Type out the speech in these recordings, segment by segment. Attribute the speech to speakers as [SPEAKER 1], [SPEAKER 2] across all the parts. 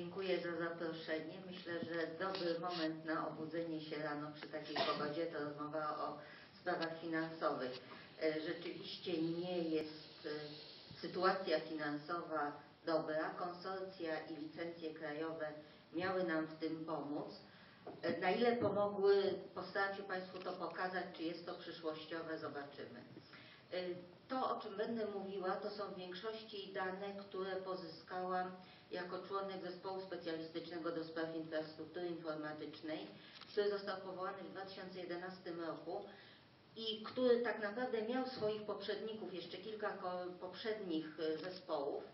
[SPEAKER 1] Dziękuję za zaproszenie. Myślę, że dobry moment na obudzenie się rano przy takiej pogodzie to rozmowa o sprawach finansowych. E, Rzeczywiście nie jest e, sytuacja finansowa dobra. Konsorcja i licencje krajowe miały nam w tym pomóc. E, Na ile pomogły, postaram się Państwu to pokazać, czy jest to przyszłościowe, zobaczymy. To, o czym będę mówiła, to są w większości dane, które pozyskałam jako członek zespołu specjalistycznego do spraw infrastruktury informatycznej, który został powołany w 2011 roku i który tak naprawdę miał swoich poprzedników, jeszcze kilka poprzednich e, zespołów,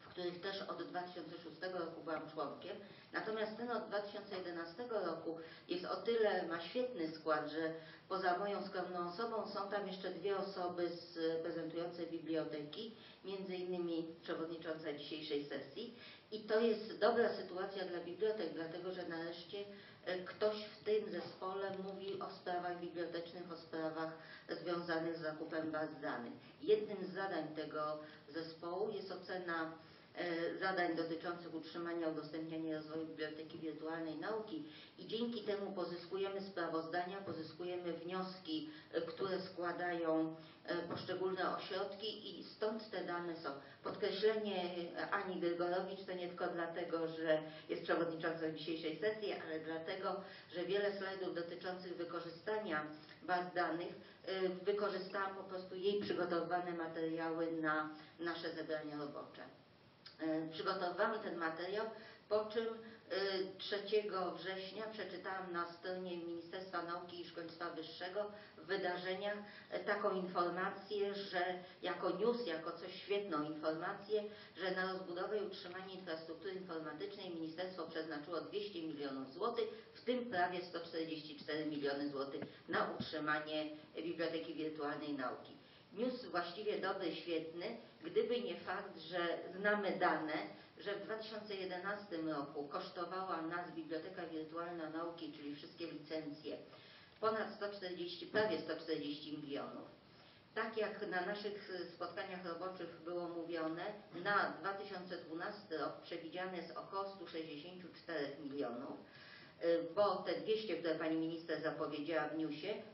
[SPEAKER 1] w których też od 2006 roku byłam członkiem. Natomiast ten od 2011 roku jest o tyle, ma świetny skład, że poza moją skromną osobą są tam jeszcze dwie osoby z reprezentujące biblioteki, między innymi przewodnicząca dzisiejszej sesji. I to jest dobra sytuacja dla bibliotek, dlatego że nareszcie e, ktoś w tym zespole mówi o sprawach bibliotecznych, o sprawach związanych z zakupem baz danych. Jednym z zadań tego zespołu jest ocena zadań dotyczących utrzymania, udostępniania i rozwoju biblioteki wirtualnej nauki i dzięki temu pozyskujemy sprawozdania, pozyskujemy wnioski, e, które składają e, poszczególne ośrodki i stąd te dane są. Podkreślenie e, Ani Grygorowicz to nie tylko dlatego, że jest przewodniczącą dzisiejszej sesji, ale dlatego, że wiele slajdów dotyczących wykorzystania baz danych e, wykorzystałam po prostu jej przygotowane materiały na nasze zebrania robocze. E, Przygotowałam ten materiał, po czym e, 3 września przeczytałam na stronie Ministerstwa Nauki i Szkolnictwa Wyższego w wydarzeniach e, taką informację, że jako news, jako coś świetną informację, że na rozbudowę i utrzymanie infrastruktury informatycznej ministerstwo przeznaczyło 200 milionów złotych, w tym prawie 144 miliony złotych na utrzymanie Biblioteki Wirtualnej Nauki. News właściwie dobry, świetny, gdyby nie fakt, że znamy dane, że w 2011 roku kosztowała nas Biblioteka Wirtualna Nauki, czyli wszystkie licencje, ponad 140, prawie 140 milionów. Tak jak na naszych spotkaniach roboczych było mówione, na 2012 rok przewidziane jest około 164 milionów, bo te 200, które Pani Minister zapowiedziała w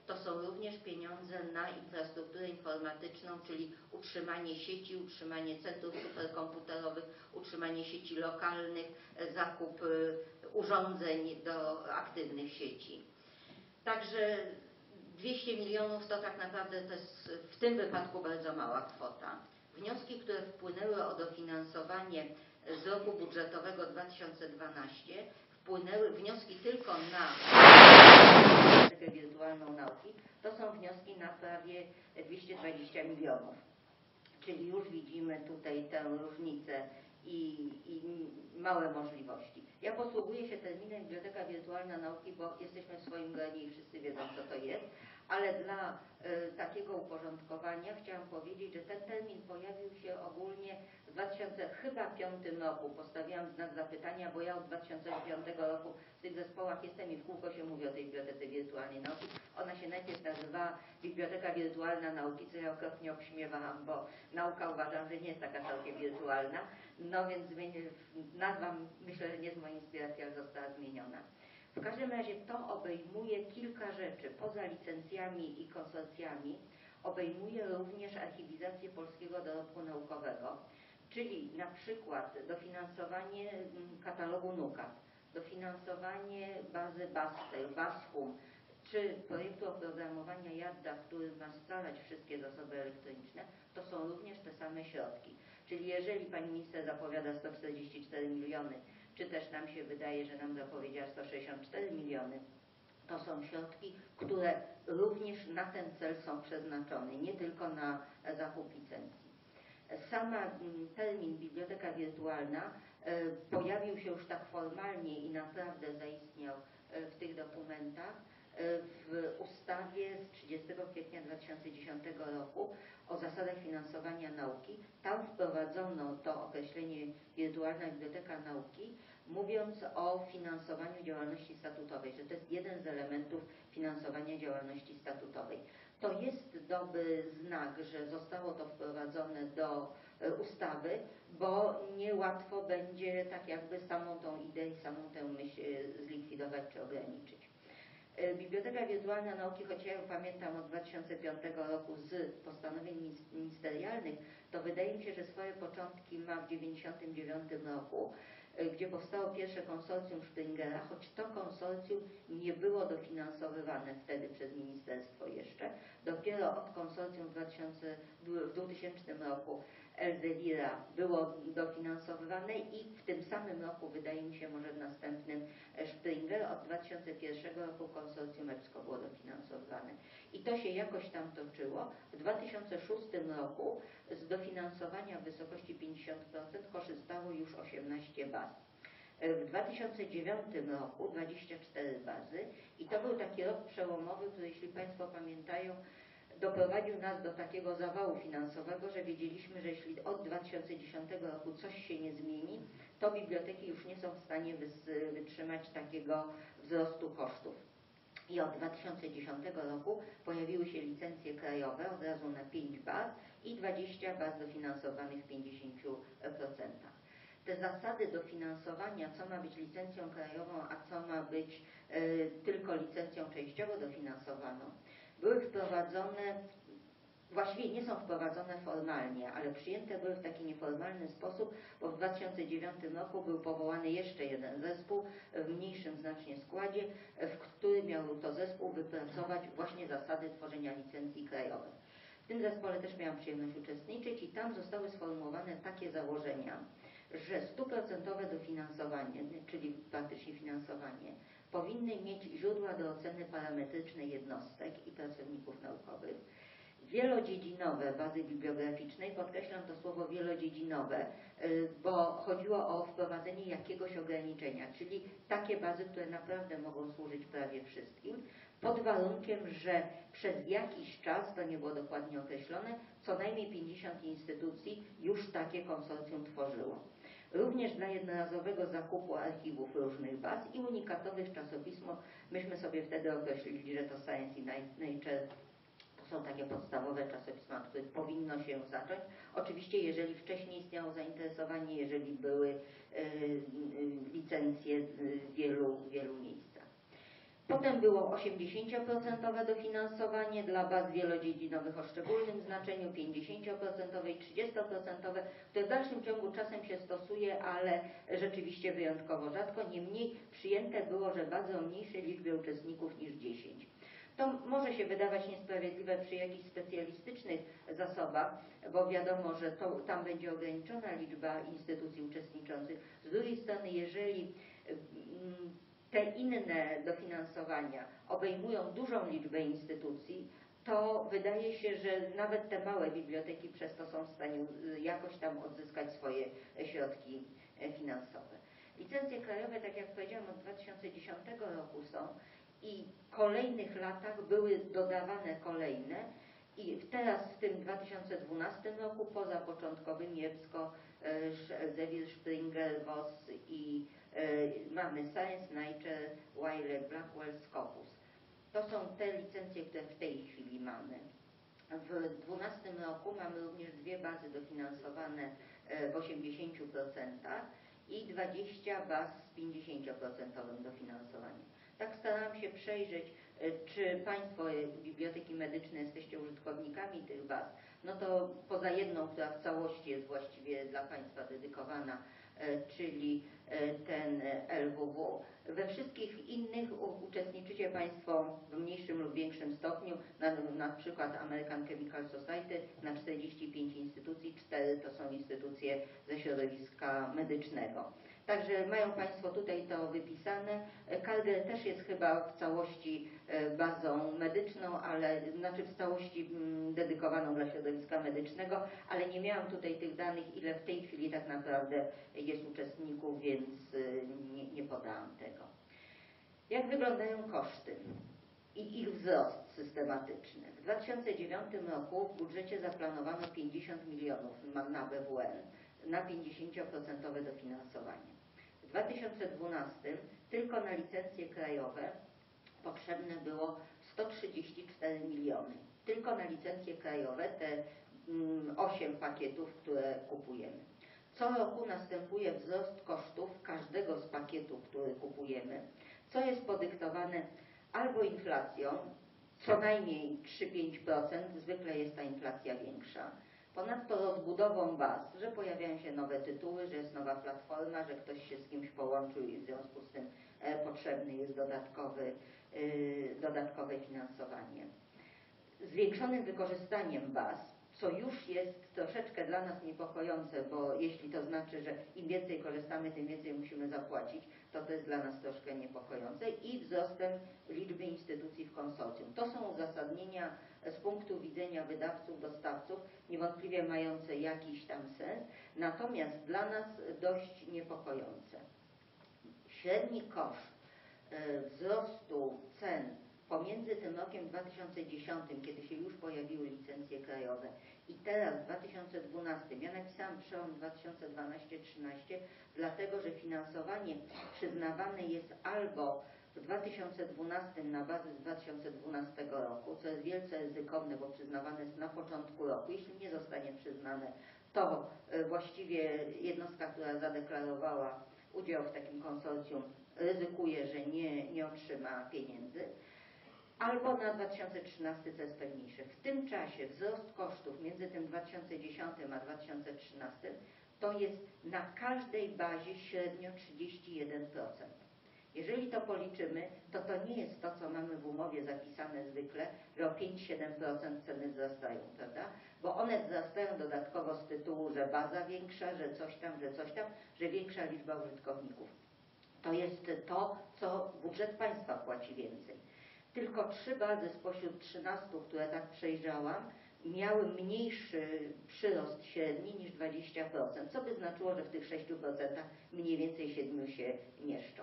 [SPEAKER 1] to są również pieniądze na infrastrukturę informatyczną, czyli utrzymanie sieci, utrzymanie centrów superkomputerowych, utrzymanie sieci lokalnych, e, zakup y, urządzeń do aktywnych sieci. Także 200 milionów to tak naprawdę to jest w tym wypadku bardzo mała kwota. Wnioski, które wpłynęły o dofinansowanie z roku budżetowego 2012 wpłynęły wnioski tylko na bibliotekę wirtualną nauki, to są wnioski na prawie 220 milionów. Czyli już widzimy tutaj tę różnicę i, i małe możliwości. Ja posługuję się terminem Biblioteka Wirtualna Nauki, bo jesteśmy w swoim gronie i wszyscy wiedzą, co to jest, ale dla e, takiego uporządkowania chciałam powiedzieć, że ten termin pojawił się ogólnie w 2005 roku. Postawiłam znak zapytania, bo ja od 2009 roku w tych zespołach jestem i w kółko się mówi o tej Bibliotece Wirtualnej Nauki. Ona się najpierw nazywała Biblioteka Wirtualna Nauki, co ja okropnie obśmiewałam, bo nauka uważam, że nie jest taka całkiem wirtualna. No więc nazwa myślę, że nie z mojej inspiracji, ale została zmieniona. W każdym razie to obejmuje kilka rzeczy. Poza licencjami i konsorcjami obejmuje również archiwizację polskiego dorobku naukowego, czyli na przykład dofinansowanie mm, katalogu NUKAT, dofinansowanie bazy BASTER, BASHUM, czy projektu oprogramowania JADDA, który ma scalać wszystkie zasoby elektroniczne, to są również te same środki. Czyli jeżeli pani minister zapowiada 144 miliony, czy też nam się wydaje, że nam zapowiedziała 164 miliony, to są środki, które również na ten cel są przeznaczone, nie tylko na zakup licencji. Sama mm, termin biblioteka wirtualna e, pojawił się już tak formalnie i naprawdę zaistniał e, w tych dokumentach w ustawie z 30 kwietnia 2010 roku o zasadach finansowania nauki. Tam wprowadzono to określenie wirtualna biblioteka nauki, mówiąc o finansowaniu działalności statutowej, że to jest jeden z elementów finansowania działalności statutowej. To jest dobry znak, że zostało to wprowadzone do e, ustawy, bo niełatwo będzie tak jakby samą tą ideę i samą tę myśl e, zlikwidować czy ograniczyć. E, Biblioteka Wirtualna Nauki, choć ja ją pamiętam od 2005 roku z postanowień minis- ministerialnych, to wydaje mi się, że swoje początki ma w 1999 roku, e, gdzie powstało pierwsze konsorcjum Springera, choć to konsorcjum nie było dofinansowywane wtedy przez ministerstwo jeszcze. Dopiero od konsorcjum w, 2000, w 2000 roku Elzevira było dofinansowywane i w tym samym roku, wydaje mi się, może w następnym e, Springer, od 2001 roku konsorcjum EBSCO było dofinansowywane. I to się jakoś tam toczyło. W 2006 roku z dofinansowania w wysokości 50% korzystało już 18 baz. E, W 2009 roku 24 bazy i to był taki rok przełomowy, który jeśli Państwo pamiętają, doprowadził nas do takiego zawału finansowego, że wiedzieliśmy, że jeśli od 2010 roku coś się nie zmieni, to biblioteki już nie są w stanie wytrzymać takiego wzrostu kosztów. I od 2010 roku pojawiły się licencje krajowe od razu na 5 baz i 20 baz dofinansowanych w 50%. Te zasady dofinansowania, co ma być licencją krajową, a co ma być e, tylko licencją częściowo dofinansowaną, były wprowadzone, właściwie nie są wprowadzone formalnie, ale przyjęte były w taki nieformalny sposób, bo w 2009 roku był powołany jeszcze jeden zespół w mniejszym znacznie składzie, w którym miał to zespół wypracować właśnie zasady tworzenia licencji krajowych. W tym zespole też miałam przyjemność uczestniczyć i tam zostały sformułowane takie założenia, że stuprocentowe dofinansowanie, czyli praktycznie finansowanie, powinny mieć źródła do oceny parametrycznej jednostek i pracowników naukowych, wielodziedzinowe bazy bibliograficznej, podkreślam to słowo wielodziedzinowe, y, bo chodziło o wprowadzenie jakiegoś ograniczenia, czyli takie bazy, które naprawdę mogą służyć prawie wszystkim, pod warunkiem, że przez jakiś czas, to nie było dokładnie określone, co najmniej 50 instytucji już takie konsorcjum tworzyło. Również dla jednorazowego zakupu archiwów różnych baz i unikatowych czasopismo, myśmy sobie wtedy określili, że to Science i Nature są takie podstawowe czasopisma, od których powinno się zacząć. Oczywiście, jeżeli wcześniej istniało zainteresowanie, jeżeli były y, y, licencje y, w wielu, wielu miejscach. Potem było 80% dofinansowanie dla baz wielodziedzinowych o szczególnym znaczeniu, 50% i 30%, które w dalszym ciągu czasem się stosuje, ale rzeczywiście wyjątkowo rzadko. Niemniej przyjęte było, że bazy o mniejszej liczbie uczestników niż 10. To może się wydawać niesprawiedliwe przy jakichś specjalistycznych zasobach, bo wiadomo, że to, tam będzie ograniczona liczba instytucji uczestniczących. Z drugiej strony, jeżeli mm, te inne dofinansowania obejmują dużą liczbę instytucji, to wydaje się, że nawet te małe biblioteki przez to są w stanie y, jakoś tam odzyskać swoje e, środki e, finansowe. Licencje krajowe, tak jak powiedziałam, od 2010 roku są i w kolejnych latach były dodawane kolejne i teraz w tym 2012 roku poza początkowymi EBSCO, e, Elsevier, Springer, Voss i e, mamy Science, Nature, Wiley, Blackwell, Scopus. To są te licencje, które w tej chwili mamy. W 2012 roku mamy również dwie bazy dofinansowane e, w 80% i 20 baz z 50% dofinansowaniem. Tak starałam się przejrzeć, czy Państwo, e, biblioteki medyczne, jesteście użytkownikami tych baz. No to poza jedną, która w całości jest właściwie dla Państwa dedykowana, e, czyli e, ten e, LWW. We wszystkich innych uczestniczycie Państwo w mniejszym lub większym stopniu, na, na przykład American Chemical Society na 45 instytucji, 4 to są instytucje ze środowiska medycznego. Także mają Państwo tutaj to wypisane. Kalger też jest chyba w całości e, bazą medyczną, ale znaczy w całości mm, dedykowaną dla środowiska medycznego, ale nie miałam tutaj tych danych, ile w tej chwili tak naprawdę jest uczestników, więc y, nie, nie podałam tego. Jak wyglądają koszty i ich wzrost systematyczny? W 2009 roku w budżecie zaplanowano 50 milionów na BWN, na 50% dofinansowanie. W 2012 tylko na licencje krajowe potrzebne było 134 miliony. Tylko na licencje krajowe, te mm, 8 pakietów, które kupujemy. Co roku następuje wzrost kosztów każdego z pakietów, który kupujemy, co jest podyktowane albo inflacją, co najmniej 3-5%, zwykle jest ta inflacja większa. Ponadto rozbudową baz, że pojawiają się nowe tytuły, że jest nowa platforma, że ktoś się z kimś połączył i w związku z tym e, potrzebny jest dodatkowy, y, dodatkowe finansowanie. Zwiększonym wykorzystaniem baz, co już jest troszeczkę dla nas niepokojące, bo jeśli to znaczy, że im więcej korzystamy, tym więcej musimy zapłacić, to to jest dla nas troszkę niepokojące i wzrostem liczby instytucji w konsorcjum. To są uzasadnienia z punktu widzenia wydawców, dostawców, niewątpliwie mające jakiś tam sens, natomiast dla nas dość niepokojące. Średni koszt e, wzrostu cen pomiędzy tym rokiem 2010, kiedy się już pojawiły licencje krajowe i teraz w 2012, ja napisałam przełom 2012-13, dlatego że finansowanie przyznawane jest albo w 2012 na bazy z 2012 roku, co jest wielce ryzykowne, bo przyznawane jest na początku roku. Jeśli nie zostanie przyznane, to e, właściwie jednostka, która zadeklarowała udział w takim konsorcjum, ryzykuje, że nie, nie otrzyma pieniędzy albo na 2013, co jest pewniejsze. W tym czasie wzrost kosztów między tym 2010 a 2013 to jest na każdej bazie średnio 31%. Jeżeli to policzymy, to to nie jest to, co mamy w umowie zapisane zwykle, że o 5-7% ceny wzrastają, prawda? Bo one wzrastają dodatkowo z tytułu, że baza większa, że coś tam, że coś tam, że większa liczba użytkowników. To jest to, co budżet państwa płaci więcej. Tylko trzy bazy spośród 13, które tak przejrzałam, miały mniejszy przyrost średni niż 20%, co by znaczyło, że w tych 6% mniej więcej 7 się mieszczą.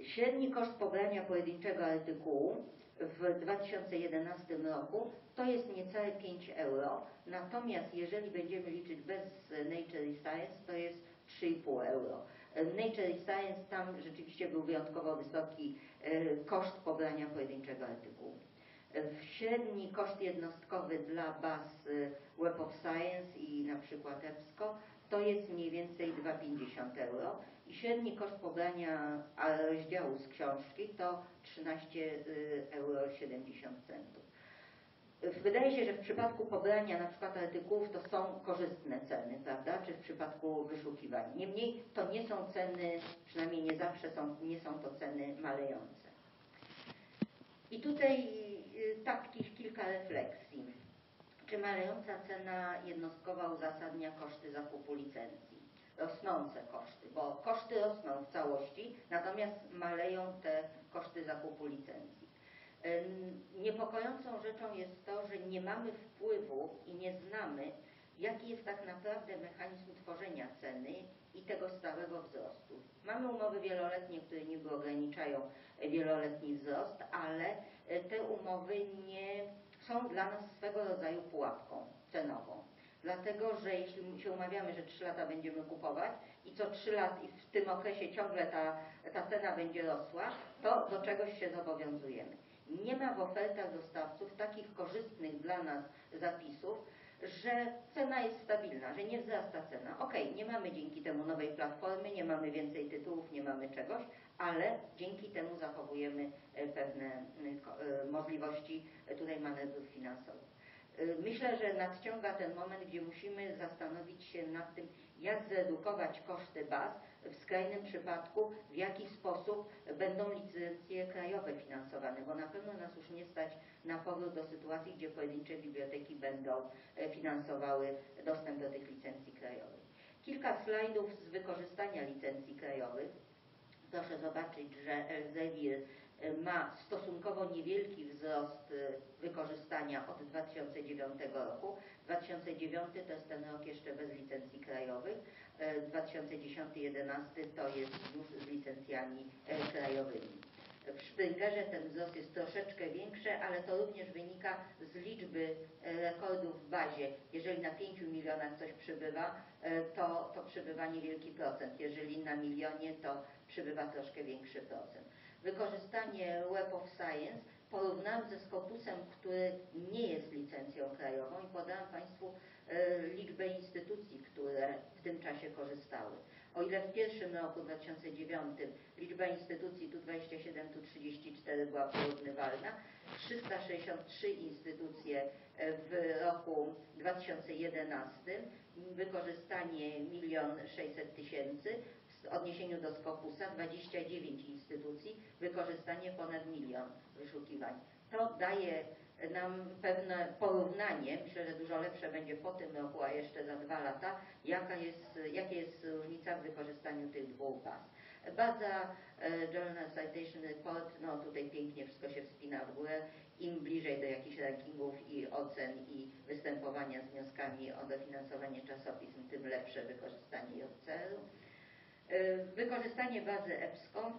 [SPEAKER 1] Średni koszt pobrania pojedynczego artykułu w 2011 roku to jest niecałe 5 euro, natomiast jeżeli będziemy liczyć bez Nature Science, to jest 3,5 euro. Nature i Science tam rzeczywiście był wyjątkowo wysoki e, koszt pobrania pojedynczego artykułu. Średni koszt jednostkowy dla baz e, Web of Science i na przykład EBSCO to jest mniej więcej 2,50 euro i średni koszt pobrania rozdziału z książki to 13,70 euro. Wydaje się, że w przypadku pobrania na przykład artykułów to są korzystne ceny, prawda, czy w przypadku wyszukiwań. Niemniej to nie są ceny, przynajmniej nie zawsze są, nie są to ceny malejące. I tutaj y, takich kilka refleksji. Czy malejąca cena jednostkowa uzasadnia koszty zakupu licencji? Rosnące koszty, bo koszty rosną w całości, natomiast maleją te koszty zakupu licencji. Niepokojącą rzeczą jest to, że nie mamy wpływu i nie znamy, jaki jest tak naprawdę mechanizm tworzenia ceny i tego stałego wzrostu. Mamy umowy wieloletnie, które niby ograniczają wieloletni wzrost, ale e, te umowy nie są dla nas swego rodzaju pułapką cenową. Dlatego, że jeśli się umawiamy, że 3 lata będziemy kupować i co 3 lat i w tym okresie ciągle ta, ta cena będzie rosła, to do czegoś się zobowiązujemy. Nie ma w ofertach dostawców takich korzystnych dla nas zapisów, że cena jest stabilna, że nie wzrasta cena. Ok, nie mamy dzięki temu nowej platformy, nie mamy więcej tytułów, nie mamy czegoś, ale dzięki temu zachowujemy e, pewne e, możliwości tutaj manewrów finansowych. E, myślę, że nadciąga ten moment, gdzie musimy zastanowić się nad tym, jak zredukować koszty baz, w skrajnym przypadku w jaki sposób będą licencje krajowe finansowane, bo na pewno nas już nie stać na powrót do sytuacji, gdzie pojedyncze biblioteki będą e, finansowały dostęp do tych licencji krajowych. Kilka slajdów z wykorzystania licencji krajowych. Proszę zobaczyć, że Elsevier ma stosunkowo niewielki wzrost e, wykorzystania od 2009 roku. 2009 to jest ten rok jeszcze bez licencji krajowych 2010-2011 to jest już z licencjami e, krajowymi. W Springerze ten wzrost jest troszeczkę większy, ale to również wynika z liczby e, rekordów w bazie. Jeżeli na 5 milionach coś przybywa, e, to, to przybywa niewielki procent. Jeżeli na milionie, to przybywa troszkę większy procent. Wykorzystanie Web of Science porównałam ze Scopusem, który nie jest licencją krajową i podałam Państwu e, liczbę instytucji, które w tym czasie korzystały. O ile w pierwszym roku 2009 liczba instytucji tu 27, tu 34 była porównywalna, 363 instytucje e, w roku 2011, wykorzystanie 1 600 tysięcy, w odniesieniu do Scopusa 29 instytucji, wykorzystanie ponad milion wyszukiwań. To daje nam pewne porównanie, myślę, że dużo lepsze będzie po tym roku, a jeszcze za dwa lata, jaka jest, jakie jest różnica w wykorzystaniu tych dwóch baz. Baza e, Journal Citation Report, no tutaj pięknie wszystko się wspina w górę, im bliżej do jakichś rankingów i ocen i występowania z wnioskami o dofinansowanie czasopism, tym lepsze wykorzystanie JCR-u. E, Wykorzystanie bazy EBSCO,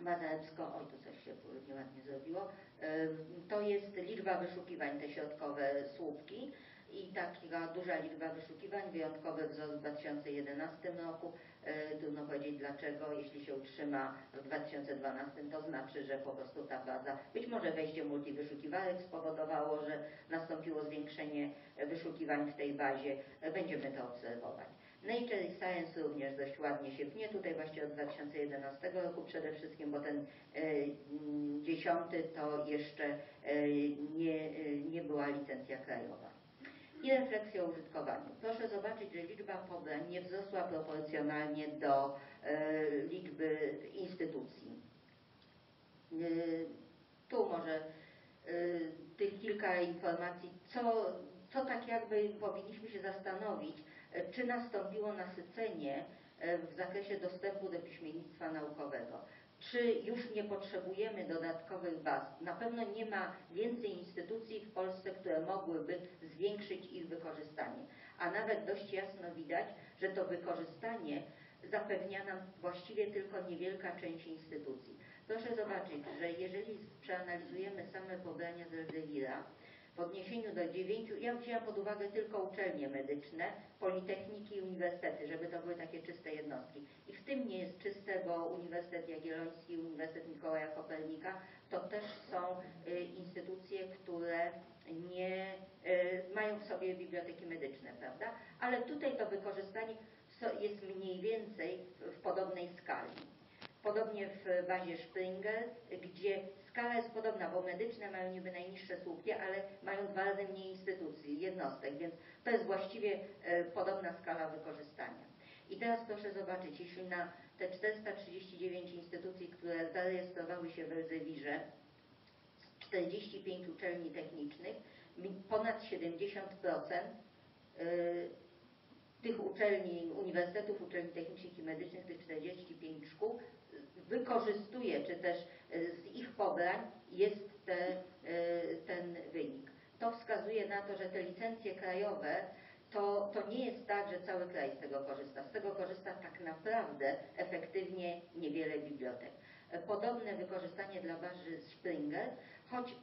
[SPEAKER 1] baza EBSCO, oj tu coś się nieładnie zrobiło, e, to jest liczba wyszukiwań, te środkowe słupki i taka duża liczba wyszukiwań, wyjątkowy wzrost w 2011 roku. E, Trudno powiedzieć dlaczego, jeśli się utrzyma w 2012, to znaczy, że po prostu ta baza, być może wejście multiwyszukiwarek spowodowało, że nastąpiło zwiększenie wyszukiwań w tej bazie. Będziemy to obserwować. Nature i Science również dość ładnie się pnie, tutaj właśnie od 2011 roku przede wszystkim, bo ten e, mm, dziesiąty to jeszcze e, nie, e, nie była licencja krajowa. I refleksja o użytkowaniu. Proszę zobaczyć, że liczba pobrań nie wzrosła proporcjonalnie do liczby instytucji. Tu może tych kilka informacji, co, co tak jakby powinniśmy się zastanowić, czy nastąpiło nasycenie e, w zakresie dostępu do piśmiennictwa naukowego. Czy już nie potrzebujemy dodatkowych baz? Na pewno nie ma więcej instytucji w Polsce, które mogłyby zwiększyć ich wykorzystanie. A nawet dość jasno widać, że to wykorzystanie zapewnia nam właściwie tylko niewielka część instytucji. Proszę zobaczyć, że jeżeli przeanalizujemy same pobrania z Elzewira, w odniesieniu do dziewięciu, ja wzięłam pod uwagę tylko uczelnie medyczne, politechniki i uniwersytety, żeby to były takie czyste jednostki. I w tym nie jest czyste, bo Uniwersytet Jagielloński, Uniwersytet Mikołaja Kopernika to też są y, instytucje, które nie y, mają w sobie biblioteki medyczne, prawda? Ale tutaj to wykorzystanie jest mniej więcej w podobnej skali. Podobnie w bazie Springer, gdzie skala jest podobna, bo medyczne mają niby najniższe słupki, ale mają dwa razy mniej instytucji, jednostek, więc to jest właściwie e, podobna skala wykorzystania. I teraz proszę zobaczyć, jeśli na te 439 instytucji, które zarejestrowały się w Elzewirze, z 45 uczelni technicznych, ponad 70% y, tych uczelni, uniwersytetów, uczelni technicznych i medycznych, tych 45 szkół, wykorzystuje, czy też z ich pobrań jest te, y, ten wynik. To wskazuje na to, że te licencje krajowe to, to nie jest tak, że cały kraj z tego korzysta. Z tego korzysta tak naprawdę efektywnie niewiele bibliotek. E, Podobne wykorzystanie dla bazy Springer, choć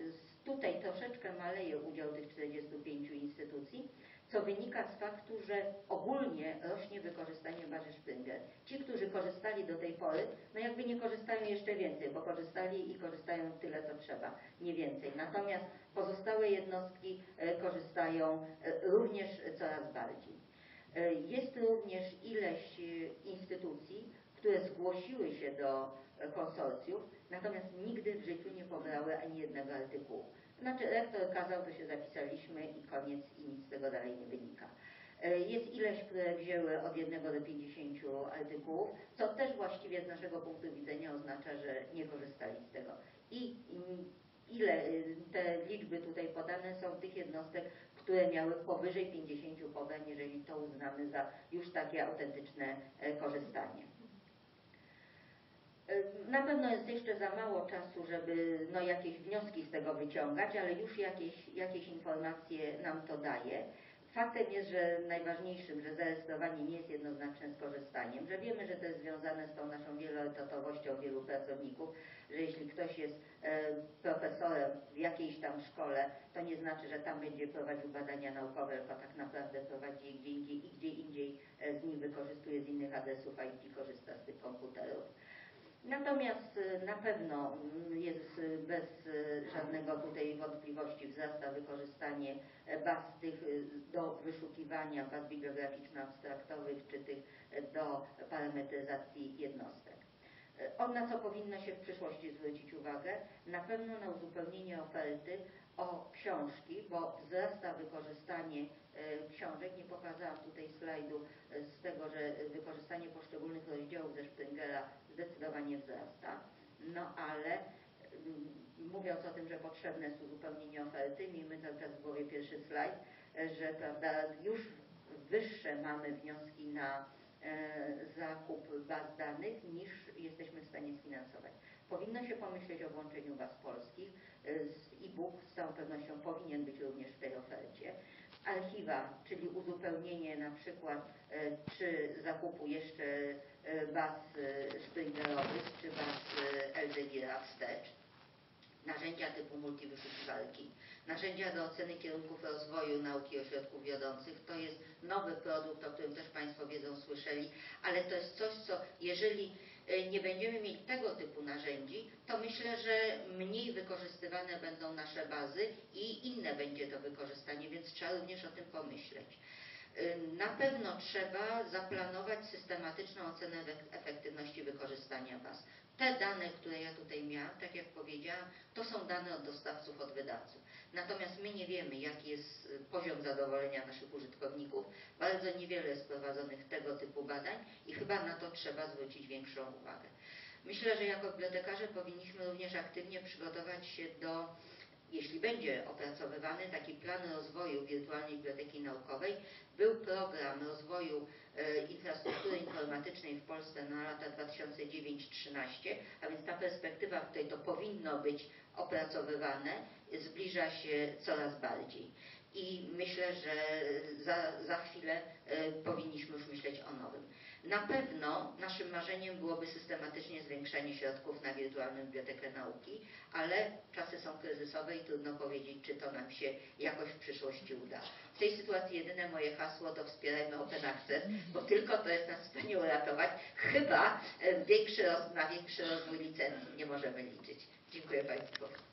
[SPEAKER 1] tutaj troszeczkę maleje udział tych 45 instytucji, co wynika z faktu, że ogólnie rośnie wykorzystanie bazy Springer. Ci, którzy korzystali do tej pory, no jakby nie korzystają jeszcze więcej, bo korzystali i korzystają tyle, co trzeba, nie więcej. Natomiast pozostałe jednostki e, korzystają e, również coraz bardziej. E, Jest również ileś instytucji, które zgłosiły się do konsorcjów, natomiast nigdy w życiu nie pobrały ani jednego artykułu. Znaczy rektor kazał, to się zapisaliśmy i koniec i nic z tego dalej nie wynika. E, Jest ileś, które wzięły od 1 do 50 artykułów, co też właściwie z naszego punktu widzenia oznacza, że nie korzystali z tego. I ile y, te liczby tutaj podane są tych jednostek, które miały powyżej 50 pobrań, jeżeli to uznamy za już takie autentyczne e, korzystanie. Na pewno jest jeszcze za mało czasu, żeby no, jakieś wnioski z tego wyciągać, ale już jakieś, jakieś informacje nam to daje. Faktem jest, że najważniejszym, że zarejestrowanie nie jest jednoznaczne z korzystaniem, że wiemy, że to jest związane z tą naszą wieloetatowością wielu pracowników, że jeśli ktoś jest e, profesorem w jakiejś tam szkole, to nie znaczy, że tam będzie prowadził badania naukowe, tylko tak naprawdę prowadzi je gdzie indziej i gdzie indziej e, z nich wykorzystuje z innych adresów IT, korzysta z tych komputerów. Natomiast y, na pewno mm, jest y, bez y, żadnego tutaj wątpliwości wzrasta wykorzystanie e, baz tych do wyszukiwania, baz bibliograficzno-abstraktowych czy tych e, do parametryzacji jednostek. E, On na co powinno się w przyszłości zwrócić uwagę? Na pewno na uzupełnienie oferty o książki, bo wzrasta wykorzystanie e, książek. Nie pokazałam tutaj slajdu e, z tego, że wykorzystanie poszczególnych rozdziałów ze Springera zdecydowanie wzrasta. No ale mm, mówiąc o tym, że potrzebne jest uzupełnienie oferty, miejmy cały czas w głowie pierwszy slajd, e, że prawda, już wyższe mamy wnioski na zakup baz danych niż jesteśmy w stanie sfinansować. Powinno się pomyśleć o włączeniu baz polskich. E, z E-book z całą pewnością powinien być również w tej ofercie. Archiwa, czyli uzupełnienie na przykład e, czy zakupu jeszcze e, baz Springerowych, czy baz Elseviera wstecz narzędzia typu multiwyszukiwarki, narzędzia do oceny kierunków rozwoju nauki ośrodków wiodących. To jest nowy produkt, o którym też Państwo wiedzą, słyszeli, ale to jest coś, co jeżeli nie będziemy mieć tego typu narzędzi, to myślę, że mniej wykorzystywane będą nasze bazy i inne będzie to wykorzystanie, więc trzeba również o tym pomyśleć. Y, Na pewno trzeba zaplanować systematyczną ocenę efek- efektywności wykorzystania baz. Te dane, które ja tutaj miałam, tak jak powiedziałam, to są dane od dostawców, od wydawców. Natomiast my nie wiemy, jaki jest y, poziom zadowolenia naszych użytkowników. Bardzo niewiele jest prowadzonych tego typu badań i chyba na to trzeba zwrócić większą uwagę. Myślę, że jako bibliotekarze powinniśmy również aktywnie przygotować się do jeśli będzie opracowywany taki plan rozwoju wirtualnej biblioteki naukowej, był program rozwoju e, infrastruktury informatycznej w Polsce na lata 2009-2013, a więc ta perspektywa, w której to powinno być opracowywane, zbliża się coraz bardziej. I myślę, że za, za chwilę e, powinniśmy już myśleć o nowym. Na pewno naszym marzeniem byłoby systematycznie zwiększanie środków na wirtualną bibliotekę nauki, ale czasy są kryzysowe i trudno powiedzieć, czy to nam się jakoś w przyszłości uda. W tej sytuacji jedyne moje hasło to wspierajmy Open Access, bo tylko to jest nas w stanie uratować. Chyba e, większy roz, na większy rozwój licencji nie możemy liczyć. Dziękuję Państwu.